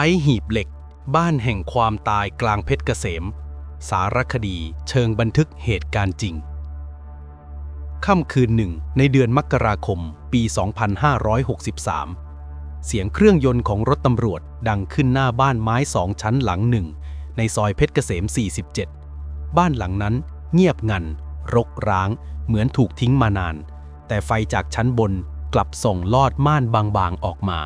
ไอหีบเหล็ก บ้านแห่งความตายกลางเพชรเกษม สารคดีเชิงบันทึกเหตุการณ์จริง ค่ำคืนหนึ่งในเดือนมกราคมปี 2563 เสียงเครื่องยนต์ของรถตำรวจดังขึ้นหน้าบ้านไม้สองชั้นหลังหนึ่ง ในซอยเพชรเกษม 47 บ้านหลังนั้นเงียบงัน รกร้าง เหมือนถูกทิ้งมานาน แต่ไฟจากชั้นบนกลับส่องลอดม่านบางๆออกมา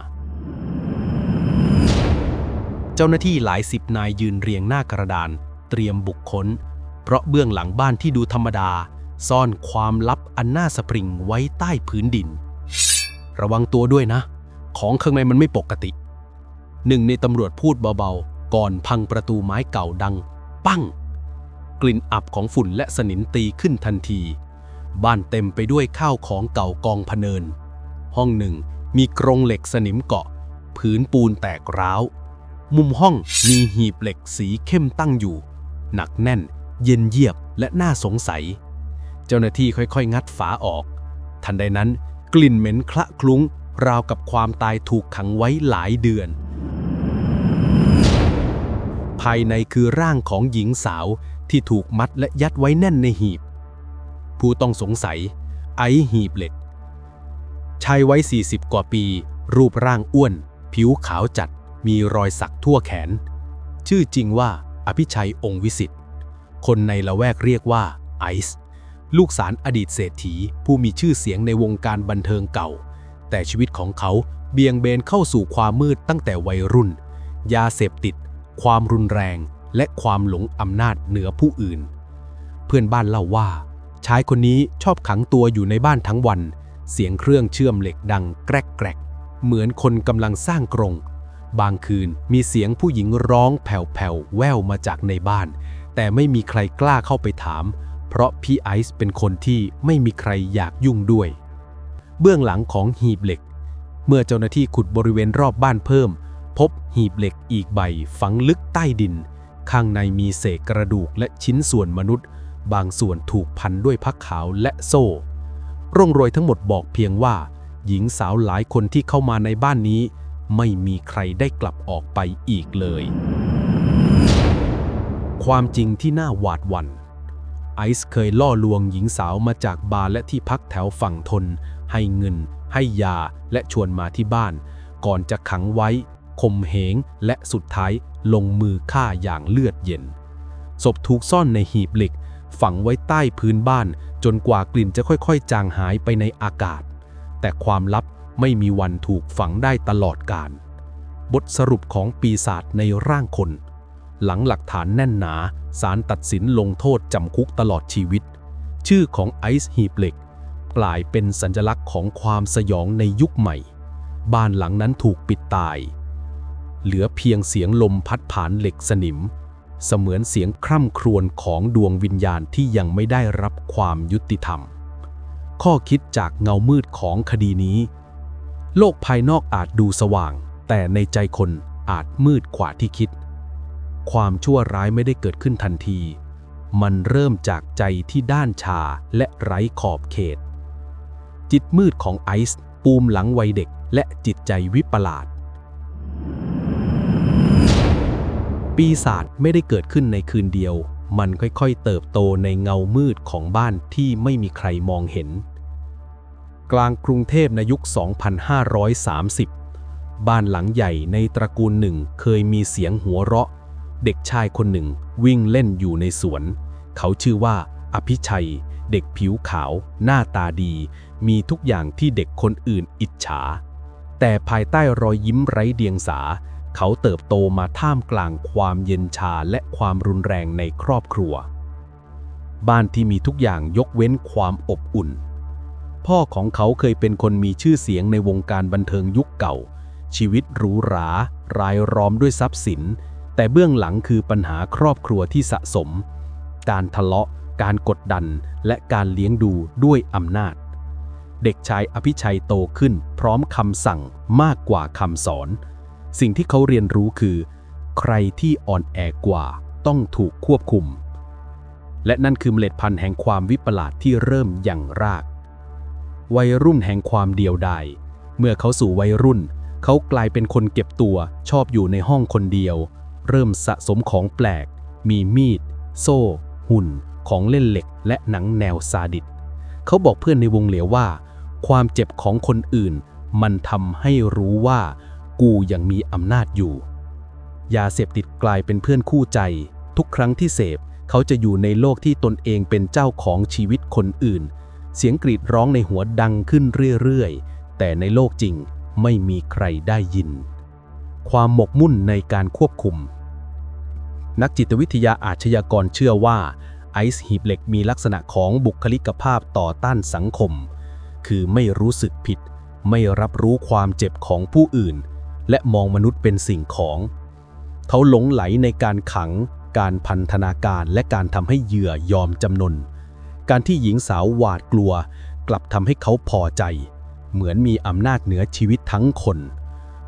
เจ้าหน้าที่หลายสิบนายยืนเรียงหน้ากระดาน เตรียมบุกค้น เพราะเบื้องหลังบ้านที่ดูธรรมดา ซ่อนความลับอันน่าสะพริงไว้ใต้พื้นดิน ระวังตัวด้วยนะ ของข้างในมันไม่ปกติ หนึ่งในตำรวจพูดเบาๆ ก่อนพังประตูไม้เก่าดัง ปั้ง กลิ่นอับของฝุ่นและสนิมตีขึ้นทันที บ้านเต็มไปด้วยข้าวของเก่ากองพเนิน ห้องหนึ่งมีกรงเหล็กสนิมเกาะ พื้นปูนแตกร้าว มุมห้องมีหีบเหล็กสีเข้มตั้งอยู่ หนักแน่น เย็นเยียบและน่าสงสัย เจ้าหน้าที่ค่อยๆ งัดฝาออก ทันใดนั้น กลิ่นเหม็นคละคลุ้ง ราวกับความตายถูกขังไว้หลายเดือน ภายในคือร่างของหญิงสาวที่ถูกมัดและยัดไว้แน่นในหีบ ผู้ต้องสงสัย ไอหีบเหล็กชายไว้ 40 กว่าปี รูปร่างอ้วน ผิวขาวจัด มีรอยสักทั่วแขน ชื่อจริงว่า อภิชัยองค์วิสิทธิ์คนในละแวกเรียกว่าไอซ์ลูกสารอดีตเศรษฐีผู้มีชื่อเสียงในวงการบันเทิงเก่า แต่ชีวิตของเขาเบี่ยงเบนเข้าสู่ความมืดตั้งแต่วัยรุ่น ยาเสพติด ความรุนแรง และความหลงอำนาจเหนือผู้อื่น เพื่อนบ้านเล่าว่า ชายคนนี้ชอบขังตัวอยู่ในบ้านทั้งวัน เสียงเครื่องเชื่อมเหล็กดังแกรกแกรกเหมือนคนกำลังสร้างกรง บางคืนมีเสียงผู้หญิงร้องแผ่วๆแววมาจากในบ้าน แต่ไม่มีใครกล้าเข้าไปถาม เพราะพี่ไอซ์เป็นคนที่ไม่มีใครอยากยุ่งด้วย เบื้องหลังของหีบเหล็ก เมื่อเจ้าหน้าที่ขุดบริเวณรอบบ้านเพิ่ม พบหีบเหล็กอีกใบฝังลึกใต้ดิน ข้างในมีเศษกระดูกและชิ้นส่วนมนุษย์ บางส่วนถูกพันด้วยพักขาวและโซ่ ร่องรอยทั้งหมดบอกเพียงว่า หญิงสาวหลายคนที่เข้ามาในบ้านนี้ ไม่มีใครได้กลับออกไปอีกเลย ความจริงที่น่าหวาดหวัน่น ไอซ์เคยล่อลวงหญิงสาวมาจากบาร์และที่พักแถวฝั่งทน ให้เงิน ให้ยาและชวนมาที่บ้าน ก่อนจะขังไว้ข่มเหงและสุดท้ายลงมือฆ่าอย่างเลือดเย็น ศพถูกซ่อนในหีบเหล็ก ฝังไว้ใต้พื้นบ้านจนกว่ากลิ่นจะค่อยๆ จางหายไปในอากาศ แต่ความลับ ไม่มีวันถูกฝังได้ตลอดกาลบทสรุปของปีศาจในร่างคน หลังหลักฐานแน่นหนาศาลตัดสินลงโทษจำคุกตลอดชีวิต ชื่อของไอซ์หีบเหล็ก กลายเป็นสัญลักษณ์ของความสยองในยุคใหม่ บ้านหลังนั้นถูกปิดตาย เหลือเพียงเสียงลมพัดผ่านเหล็กสนิม เสมือนเสียงคร่ำครวญของดวงวิญญาณที่ยังไม่ได้รับความยุติธรรม ข้อคิดจากเงามืดของคดีนี้ โลกภายนอกอาจดูสว่าง แต่ในใจคนอาจมืดกว่าที่คิด ความชั่วร้ายไม่ได้เกิดขึ้นทันที มันเริ่มจากใจที่ด้านชาและไร้ขอบเขต จิตมืดของไอซ์ปูมหลังวัยเด็กและจิตใจวิปลาสปีศาจไม่ได้เกิดขึ้นในคืนเดียว มันค่อยๆเติบโตในเงามืดของบ้านที่ไม่มีใครมองเห็น กลางกรุงเทพในยุค 2530 บ้านหลังใหญ่ในตระกูลหนึ่งเคยมีเสียงหัวเราะ เด็กชายคนหนึ่งวิ่งเล่นอยู่ในสวน เขาชื่อว่า อภิชัย เด็กผิวขาว หน้าตาดี มีทุกอย่างที่เด็กคนอื่นอิจฉา แต่ภายใต้รอยยิ้มไร้เดียงสา เขาเติบโตมาท่ามกลางความเย็นชาและความรุนแรงในครอบครัว บ้านที่มีทุกอย่างยกเว้นความอบอุ่น พ่อของเขาเคยเป็นคนมีชื่อเสียงในวงการบันเทิงยุคเก่า ชีวิตหรูหรารายล้อมด้วยทรัพย์สิน แต่เบื้องหลังคือปัญหาครอบครัวที่สะสม การทะเลาะ การกดดัน และการเลี้ยงดูด้วยอำนาจ เด็กชายอภิชัยโตขึ้น พร้อมคำสั่งมากกว่าคำสอน สิ่งที่เขาเรียนรู้คือ ใครที่อ่อนแอกว่าต้องถูกควบคุม และนั่นคือเมล็ดพันธุ์แห่งความวิปลาสที่เริ่มอย่างราก วัยรุ่นแห่งความเดียวดาย เมื่อเขาสู่วัยรุ่น เขากลายเป็นคนเก็บตัวชอบอยู่ในห้องคนเดียว เริ่มสะสมของแปลก มีมีด โซ่ หุ่น ของเล่นเหล็ก และหนังแนวซาดิสเขาบอกเพื่อนในวงเหลียวว่า ความเจ็บของคนอื่น มันทำให้รู้ว่า กูยังมีอำนาจอยู่ ยาเสพติดกลายเป็นเพื่อนคู่ใจ ทุกครั้งที่เสพเขาจะอยู่ในโลกที่ตนเองเป็นเจ้าของชีวิตคนอื่น เสียงกรีดร้องในหัวดังขึ้นเรื่อยๆ แต่ในโลกจริงไม่มีใครได้ยิน ความหมกมุ่นในการควบคุม นักจิตวิทยาอาชญากรเชื่อว่า ไอซ์หีบเหล็กมีลักษณะของบุคลิกภาพต่อต้านสังคม คือไม่รู้สึกผิด ไม่รับรู้ความเจ็บของผู้อื่น และมองมนุษย์เป็นสิ่งของ เขาหลงไหลในการขัง การพันธนาการและการทำให้เหยื่อยอมจำนน การที่หญิงสาวหวาดกลัว กลับทำให้เขาพอใจ เหมือนมีอำนาจเหนือชีวิตทั้งคน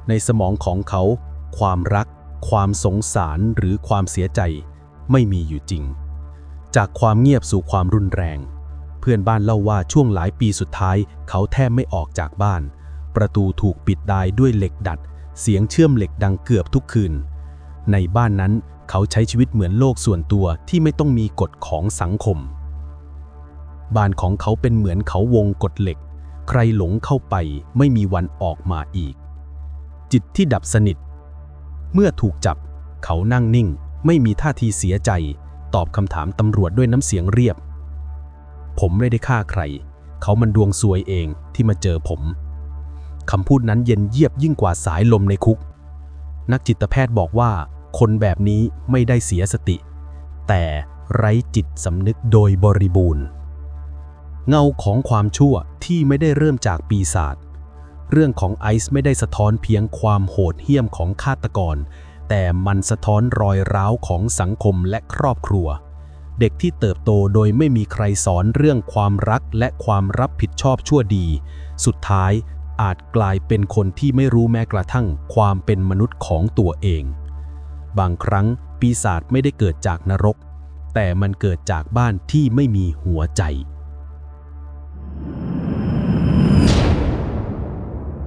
ในสมองของเขา ความรัก ความสงสารหรือความเสียใจ ไม่มีอยู่จริง จากความเงียบสู่ความรุนแรง เพื่อนบ้านเล่าว่าช่วงหลายปีสุดท้าย เขาแทบไม่ออกจากบ้าน ประตูถูกปิดได้ด้วยเหล็กดัด เสียงเชื่อมเหล็กดังเกือบทุกคืน ในบ้านนั้นเขาใช้ชีวิตเหมือนโลกส่วนตัวที่ไม่ต้องมีกฎของสังคม บ้านของเขาเป็นเหมือนเขาวงกฎเหล็ก ใครหลงเข้าไปไม่มีวันออกมาอีก จิตที่ดับสนิท เมื่อถูกจับ เขานั่งนิ่ง ไม่มีท่าทีเสียใจ ตอบคำถามตำรวจด้วยน้ำเสียงเรียบ ผมไม่ได้ฆ่าใคร เขามันดวงซวยเองที่มาเจอผมคำพูดนั้นเย็นเยียบยิ่งกว่าสายลมในคุก นักจิตแพทย์บอกว่า คนแบบนี้ไม่ได้เสียสติ แต่ไร้จิตสำนึกโดยบริบูรณ์ เงาของความชั่วที่ไม่ได้เริ่มจากปีศาจเรื่องของไอซ์ไม่ได้สะท้อนเพียงความโหดเหี้ยมของฆาตกร แต่มันสะท้อนรอยร้าวของสังคมและครอบครัว เด็กที่เติบโตโดยไม่มีใครสอนเรื่องความรักและความรับผิดชอบชั่วดี สุดท้ายอาจกลายเป็นคนที่ไม่รู้แม้กระทั่งความเป็นมนุษย์ของตัวเอง บางครั้งปีศาจไม่ได้เกิดจากนรก แต่มันเกิดจากบ้านที่ไม่มีหัวใจ